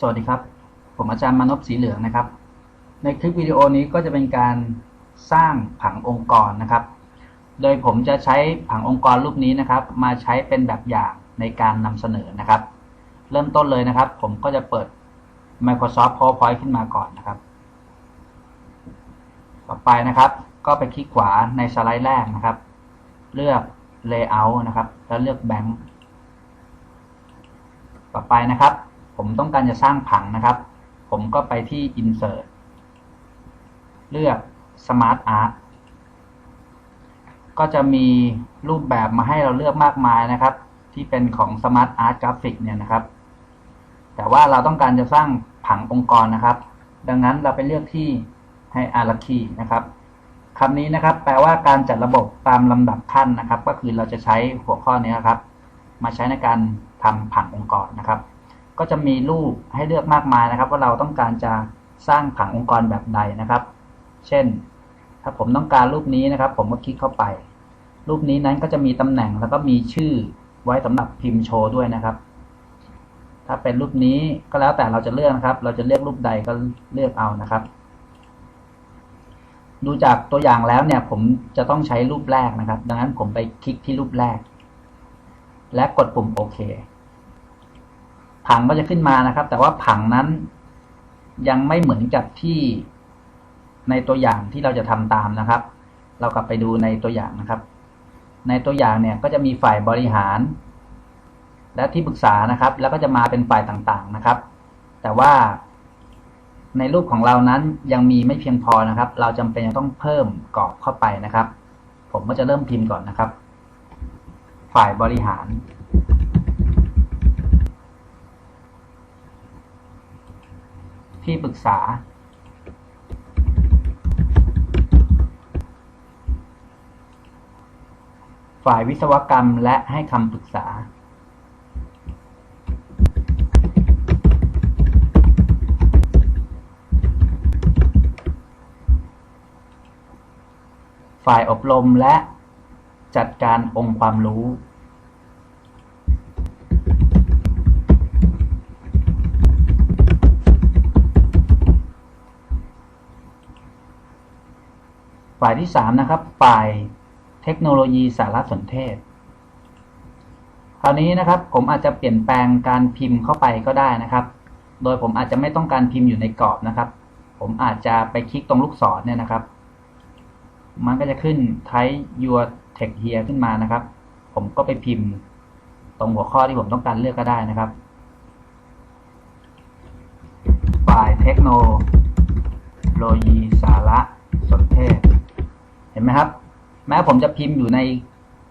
สวัสดีครับ ผมอาจารย์มานพสีเหลืองนะครับ ในคลิปวิดีโอนี้ก็จะเป็นการสร้างผังองค์กรนะครับ โดยผมจะใช้ผังองค์กรรูปนี้นะครับ มาใช้เป็นแบบอย่างในการนำเสนอนะครับ เริ่มต้นเลยนะครับ ผมก็จะเปิด Microsoft PowerPoint ขึ้นมาก่อนนะครับ ต่อไปนะครับ ก็ไปคลิกขวาในสไลด์แรกนะครับ เลือก Layout นะครับ แล้วเลือก Bank ต่อไปนะครับ ผมต้องการจะสร้างผังนะครับ ผมก็ไปที่ Insert เลือก Smart Art ก็จะมีรูปแบบมาให้เราเลือกมากมายนะครับ ที่เป็นของ Smart Art Graphic เนี่ยนะครับ แต่ว่าเราต้องการจะสร้างผังองค์กรนะครับ ดังนั้นเราไปเลือกที่ Hierarchy นะครับคำนี้นะครับ แปลว่าการจัดระบบตามลำดับขั้นนะครับ ก็คือเราจะใช้หัวข้อนี้นะครับ มาใช้ในการทำผังองค์กรนะครับ ก็จะมีรูปให้เลือกมากมายนะครับ ว่าเราต้องการจะสร้างผังองค์กรแบบใดนะครับ เช่น ถ้าผมต้องการรูปนี้นะครับ ผมก็คลิกเข้าไป รูปนี้นั้นก็จะมีตำแหน่งแล้วก็มีชื่อไว้สำหรับพิมพ์โชว์ด้วยนะครับ ถ้าเป็นรูปนี้ก็แล้วแต่เราจะเลือกนะครับ เราจะเลือกรูปใดก็เลือกเอานะครับ ดูจากตัวอย่างแล้วเนี่ย ผมจะต้องใช้รูปแรกนะครับ ดังนั้นผมไปคลิกที่รูปแรก และกดปุ่มโอเค ผังก็จะขึ้นมานะครับ แต่ว่าผังนั้นยังไม่เหมือนกับที่ในตัวอย่างที่เราจะทำตามนะครับ เรากลับไปดูในตัวอย่างนะครับ ในตัวอย่างเนี่ยก็จะมีฝ่ายบริหาร และที่ปรึกษานะครับ แล้วก็จะมาเป็นฝ่ายต่างๆนะครับ แต่ว่าในรูปของเรานั้นยังมีไม่เพียงพอนะครับ เราจำเป็นจะต้องเพิ่มกรอบเข้าไปนะครับ ผมก็จะเริ่มพิมพ์ก่อนนะครับ ฝ่ายบริหาร ที่ปรึกษาฝ่ายวิศวกรรมและให้คำปรึกษา ฝ่ายอบรมและจัดการองค์ความรู้ ฝ่ายที่สามนะครับ ฝ่ายเทคโนโลยีสารสนเทศ คราวนี้นะครับ ผมอาจจะเปลี่ยนแปลงการพิมพ์เข้าไปก็ได้นะครับ โดยผมอาจจะไม่ต้องการพิมพ์อยู่ในกรอบนะครับ ผมอาจจะไปคลิกตรงลูกศรเนี่ยนะครับ มันก็จะขึ้น type your text here ขึ้นมานะครับ ผมก็ไปพิมพ์ตรงหัวข้อที่ผมต้องการเลือกก็ได้นะครับฝ่ายเทคโนโลยีสารสนเทศ ห็นไหมครับ แม้ผมจะพิมพ์อยู่ใน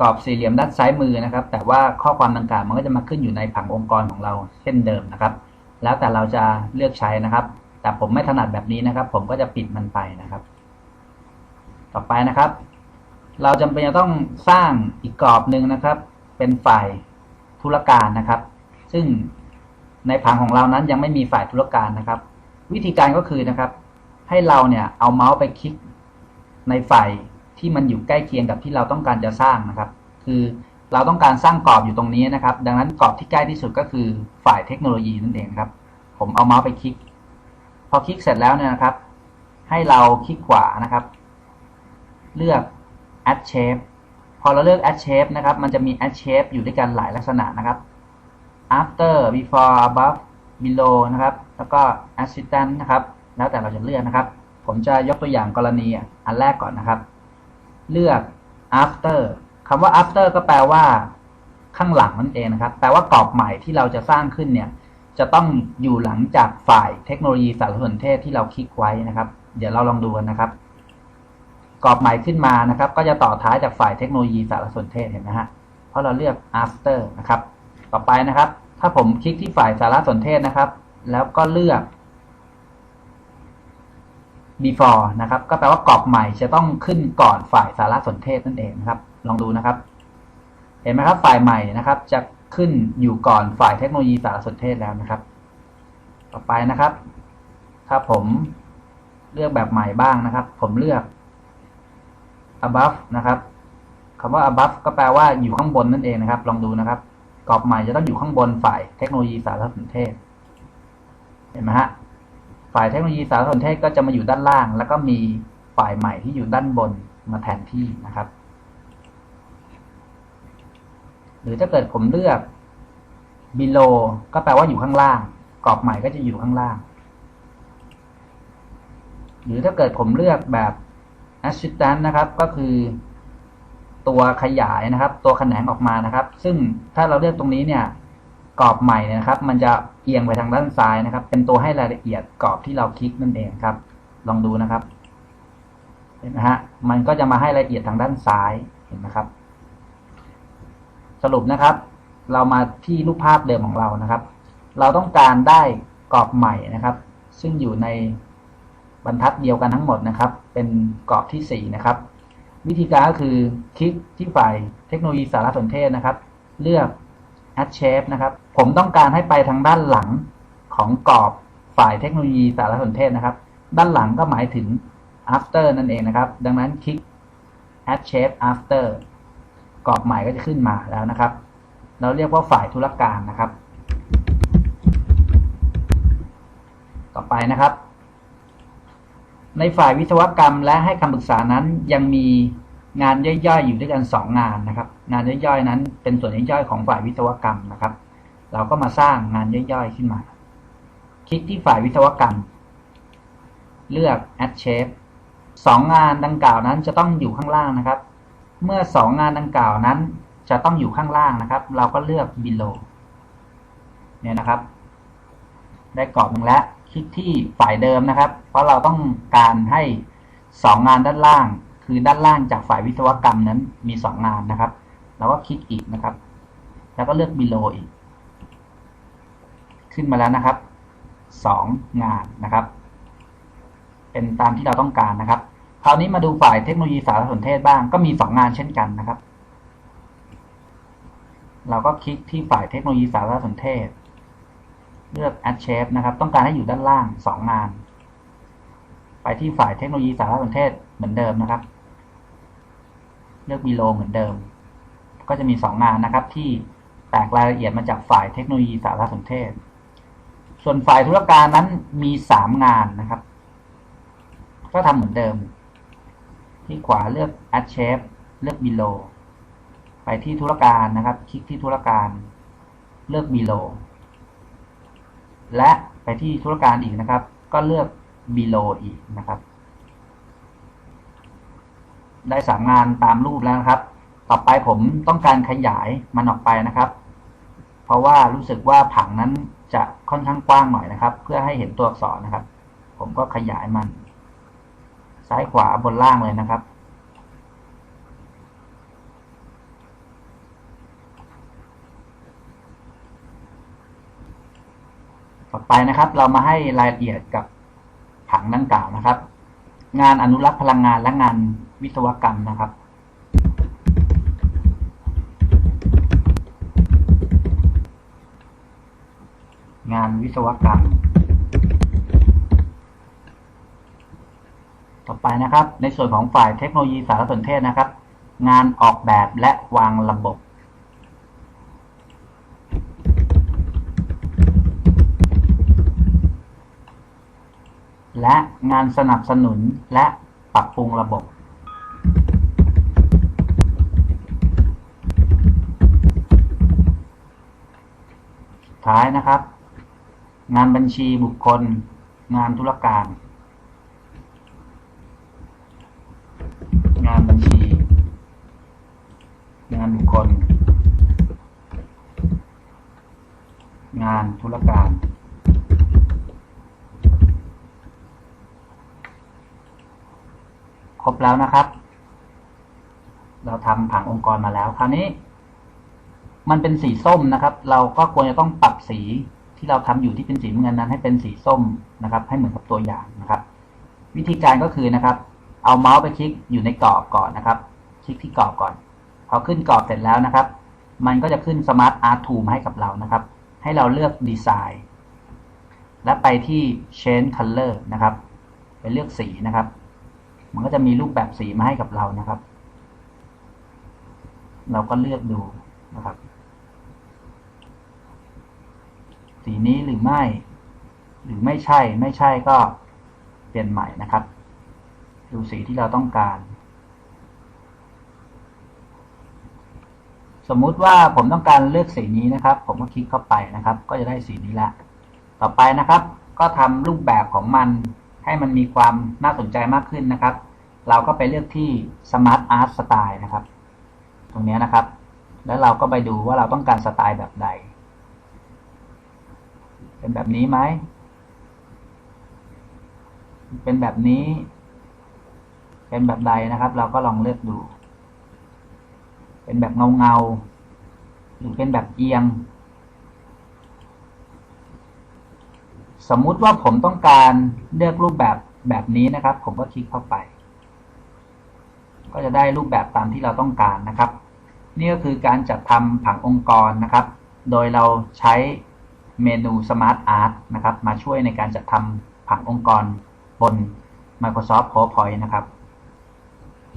กรอบสี่เหลี่ยมด้านซ้ายมือนะครับ แต่ว่าข้อความดังกล่าวมันก็จะมาขึ้นอยู่ในผังองค์กรของเราเช่นเดิมนะครับ แล้วแต่เราจะเลือกใช้นะครับ แต่ผมไม่ถนัดแบบนี้นะครับ ผมก็จะปิดมันไปนะครับ ต่อไปนะครับ เราจำเป็นจะต้องสร้างอีกกรอบหนึ่งนะครับ เป็นฝ่ายธุรการนะครับ ซึ่งในผังของเรานั้นยังไม่มีฝ่ายธุรการนะครับ วิธีการก็คือนะครับ ให้เราเนี่ยเอาเมาส์ไปคลิกในฝ่าย ที่มันอยู่ใกล้เคียงกับที่เราต้องการจะสร้างนะครับ คือเราต้องการสร้างกรอบอยู่ตรงนี้นะครับ ดังนั้นกรอบที่ใกล้ที่สุดก็คือฝ่ายเทคโนโลยีนั่นเองครับ ผมเอาเมาส์ไปคลิก พอคลิกเสร็จแล้วเนี่ยนะครับ ให้เราคลิกขวานะครับ เลือก add shape พอเราเลือก add shape นะครับ มันจะมี add shape อยู่ด้วยกันหลายลักษณะนะครับ after before above below นะครับ แล้วก็ assistant นะครับ แล้วแต่เราจะเลือกนะครับ ผมจะยกตัวอย่างกรณีอันแรกก่อนนะครับ เลือก after คำว่า after ก็แปลว่า ข้างหลังนั่นเองนะครับ แปลว่ากรอบใหม่ที่เราจะสร้างขึ้นเนี่ย จะต้องอยู่หลังจากฝ่ายเทคโนโลยีสารสนเทศที่เราคลิกไว้นะครับ เดี๋ยวเราลองดูกันนะครับ กรอบใหม่ขึ้นมานะครับ ก็จะต่อท้ายจากฝ่ายเทคโนโลยีสารสนเทศเห็นไหมฮะ เพราะเราเลือก after นะครับ ต่อไปนะครับ ถ้าผมคลิกที่ฝ่ายสารสนเทศนะครับ แล้วก็เลือก before นะครับ ก็แปลว่ากรอบใหม่จะต้องขึ้นก่อนฝ่ายสารสนเทศนั่นเองนะครับ ลองดูนะครับ เห็นไหมครับ ฝ่ายใหม่นะครับ จะขึ้นอยู่ก่อนฝ่ายเทคโนโลยีสารสนเทศแล้วนะครับ ต่อไปนะครับ ถ้าผมเลือกแบบใหม่บ้างนะครับ ผมเลือก above นะครับคำว่า above ก็แปลว่าอยู่ข้างบนนั่นเองนะครับ ลองดูนะครับ กรอบใหม่จะต้องอยู่ข้างบนฝ่ายเทคโนโลยีสารสนเทศ เห็นไหมฮะ ฝ่ายเทคโนโลยีสารสนเทศก็จะมาอยู่ด้านล่าง แล้วก็มีฝ่ายใหม่ที่อยู่ด้านบนมาแทนที่นะครับ หรือถ้าเกิดผมเลือก below ก็แปลว่าอยู่ข้างล่าง กรอบใหม่ก็จะอยู่ข้างล่าง หรือถ้าเกิดผมเลือกแบบ assistant นะครับ ก็คือตัวขยายนะครับ ตัวแขนงออกมานะครับ ซึ่งถ้าเราเลือกตรงนี้เนี่ย กรอบใหม่นะครับ มันจะเอียงไปทางด้านซ้ายนะครับ เป็นตัวให้รายละเอียดกรอบที่เราคลิกนั่นเองครับ ลองดูนะครับ เห็นไหมฮะมันก็จะมาให้รายละเอียดทางด้านซ้ายเห็นไหมครับ สรุปนะครับ เรามาที่รูปภาพเดิมของเรานะครับ เราต้องการได้กรอบใหม่นะครับ ซึ่งอยู่ในบรรทัดเดียวกันทั้งหมดนะครับ เป็นกรอบที่สี่นะครับ วิธีการก็คือคลิกที่ฝ่ายเทคโนโลยีสารสนเทศนะครับ เลือก add shape นะครับ ผมต้องการให้ไปทางด้านหลังของกรอบฝ่ายเทคโนโลยีสารสนเทศนะครับ ด้านหลังก็หมายถึง after นั่นเองนะครับ ดังนั้นคลิก add shape after กรอบใหม่ก็จะขึ้นมาแล้วนะครับ เราเรียกว่าฝ่ายธุรการนะครับ ต่อไปนะครับ ในฝ่ายวิศวกรรมและให้คำปรึกษานั้นยังมีงานย่อยๆ อยู่ด้วยกันสองงานนะครับ งานย่อยๆนั้นเป็นส่วนย่อยๆของฝ่ายวิศวกรรมนะครับ เราก็มาสร้างงานย่อยๆ ขึ้นมา คลิกที่ฝ่ายวิศวกรรม เลือก add shape สองงานดังกล่าวนั้นจะต้องอยู่ข้างล่างนะครับ เมื่อสองงานดังกล่าวนั้นจะต้องอยู่ข้างล่างนะครับ เราก็เลือก below เนี่ยนะครับ ได้กรอบหนึ่งแล้ว คลิกที่ฝ่ายเดิมนะครับ เพราะเราต้องการให้สองงานด้านล่าง คือด้านล่างจากฝ่ายวิศวกรรมนั้นมีสองงานนะครับ เราก็คลิกอีกนะครับ แล้วก็เลือก below อีก ขึ้นมาแล้วนะครับสองงานนะครับ เป็นตามที่เราต้องการนะครับ คราวนี้มาดูฝ่ายเทคโนโลยีสารสนเทศบ้าง ก็มีสองงานเช่นกันนะครับ เราก็คลิกที่ฝ่ายเทคโนโลยีสารสนเทศ เลือก add shape นะครับ ต้องการให้อยู่ด้านล่างสองงาน ไปที่ฝ่ายเทคโนโลยีสารสนเทศเหมือนเดิมนะครับ เลือก below เหมือนเดิม ก็จะมีสองงานนะครับที่แตกรายละเอียดมาจากฝ่ายเทคโนโลยีสารสนเทศ ส่วนฝ่ายธุรการนั้นมีสามงานนะครับ ก็ทำเหมือนเดิม ที่ขวาเลือก add shape เลือก below ไปที่ธุรการนะครับ คลิกที่ธุรการ เลือก below และไปที่ธุรการอีกนะครับ ก็เลือก below อีกนะครับ ได้สามงานตามรูปแล้วนะครับ ต่อไปผมต้องการขยายมันออกไปนะครับ ราะว่ารู้สึกว่าผังนั้นจะค่อนข้างกว้างหน่อยนะครับ เพื่อให้เห็นตัวอักษรนะครับ ผมก็ขยายมัน ซ้ายขวาบนล่างเลยนะครับ ต่อไปนะครับ เรามาให้รายละเอียดกับผังดังกล่าวนะครับ งานอนุรักษ์พลังงานและงานวิศวกรรมนะครับ งานวิศวกรรม ต่อไปนะครับ ในส่วนของฝ่ายเทคโนโลยีสารสนเทศนะครับ งานออกแบบและวางระบบและงานสนับสนุนและปรับปรุงระบบ ท้ายนะครับ งานบัญชีบุคคล งานธุรการ งานบัญชี งานบุคคล งานธุรการ ครบแล้วนะครับ เราทำผังองค์กรมาแล้ว คราวนี้ มันเป็นสีส้มนะครับ เราก็ควรจะต้องปรับสี ที่เราทำอยู่ที่เป็นสีเงินนั้น ให้เป็นสีส้มนะครับ ให้เหมือนกับตัวอย่างนะครับ วิธีการก็คือนะครับ เอาเมาส์ไปคลิกอยู่ในกรอบก่อนนะครับ คลิกที่กรอบก่อนพอขึ้นกรอบเสร็จแล้วนะครับ มันก็จะขึ้น Smart Art Tool มาให้กับเรานะครับ ให้เราเลือกดีไซน์และไปที่ Change Color นะครับไปเลือกสีนะครับ มันก็จะมีรูปแบบสีมาให้กับเรานะครับ เราก็เลือกดูนะครับ สีนี้หรือไม่ หรือไม่ใช่ไม่ใช่ก็เปลี่ยนใหม่นะครับ ดูสีที่เราต้องการ สมมุติว่าผมต้องการเลือกสีนี้นะครับ ผมก็คลิกเข้าไปนะครับ ก็จะได้สีนี้ละ ต่อไปนะครับ ก็ทำรูปแบบของมันให้มันมีความน่าสนใจมากขึ้นนะครับ เราก็ไปเลือกที่ Smart Art Style นะครับ ตรงนี้นะครับ แล้วเราก็ไปดูว่าเราต้องการสไตล์แบบใด เป็นแบบนี้ไหม เป็นแบบนี้ เป็นแบบใดนะครับ เราก็ลองเลือกดู เป็นแบบเงาเงาหรือเป็นแบบเอียง สมมุติว่าผมต้องการเลือกรูปแบบแบบนี้นะครับ ผมก็คลิกเข้าไป ก็จะได้รูปแบบตามที่เราต้องการนะครับ นี่ก็คือการจัดทำผังองค์กรนะครับ โดยเราใช้ เมนู Smart Art นะครับ มาช่วยในการจัดทำผังองค์กรบน Microsoft PowerPoint นะครับ